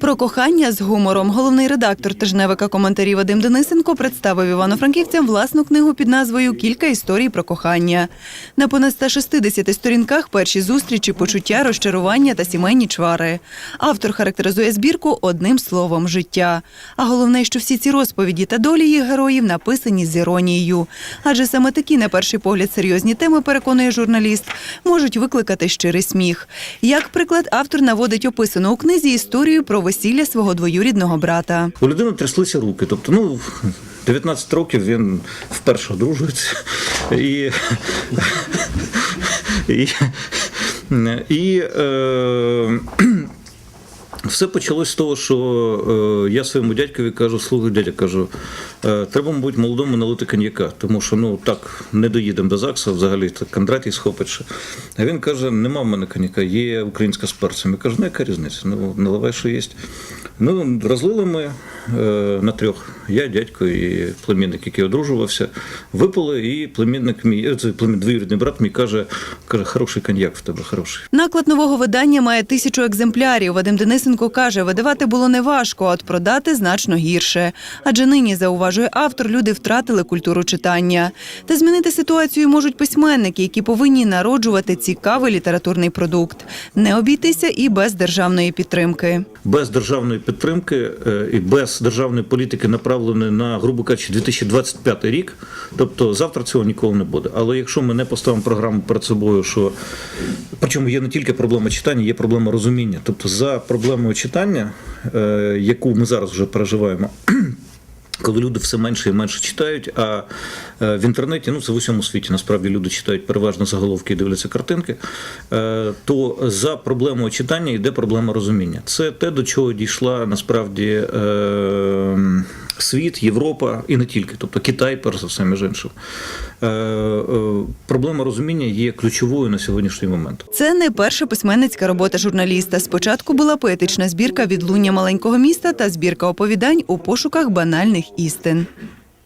Про кохання з гумором головний редактор тижневика коментарів Вадим Денисенко представив івано-франківцям власну книгу під назвою Кілька історій про кохання. На понад 160 сторінках перші зустрічі, почуття, розчарування та сімейні чвари. Автор характеризує збірку одним словом життя. А головне, що всі ці розповіді та долі їх героїв написані з іронією. Адже саме такі, на перший погляд, серйозні теми, переконує журналіст, можуть викликати щирий сміх. Як приклад, автор наводить описану у книзі історію про весілля свого двоюрідного брата. У людини тряслися руки. Тобто, ну, 19 років він вперше одружується. І, і, і е, все почалось з того, що е, я своєму дядькові кажу, слухай, дядя, кажу, е, треба, мабуть, молодому налити коньяка, тому що ну так не доїдемо до ЗАГСа, взагалі так Кондратій схопить. ще. А він каже: нема в мене коньяка, є українська з перцем. Я кажу, ну яка різниця? Ну, наливай, що є. Ну, розлили ми на трьох. Я, дядько і племінник, який одружувався, випили, і племінник мій, е, двоюрідний брат мій каже, каже, хороший коньяк в тебе, хороший. Наклад нового видання має тисячу екземплярів. Вадим Денисенко каже, видавати було неважко, а от продати значно гірше. Адже нині, зауважує автор, люди втратили культуру читання. Та змінити ситуацію можуть письменники, які повинні народжувати цікавий літературний продукт, не обійтися і без державної підтримки. Без державної підтримки е, і без державної політики направленої на, грубо кажучи, 2025 рік. Тобто завтра цього ніколи не буде. Але якщо ми не поставимо програму перед собою, що причому є не тільки проблема читання, є проблема розуміння. Тобто, за проблемою читання, е, яку ми зараз вже переживаємо. Коли люди все менше і менше читають, а е, в інтернеті, ну це в усьому світі, насправді люди читають переважно заголовки і дивляться картинки, е, то за проблемою читання йде проблема розуміння. Це те, до чого дійшла насправді е, світ, Європа і не тільки, тобто Китай, перш за все, між іншим. Е, е, Проблема розуміння є ключовою на сьогоднішній момент. Це не перша письменницька робота журналіста. Спочатку була поетична збірка Відлуння маленького міста та збірка оповідань у пошуках банальних істин.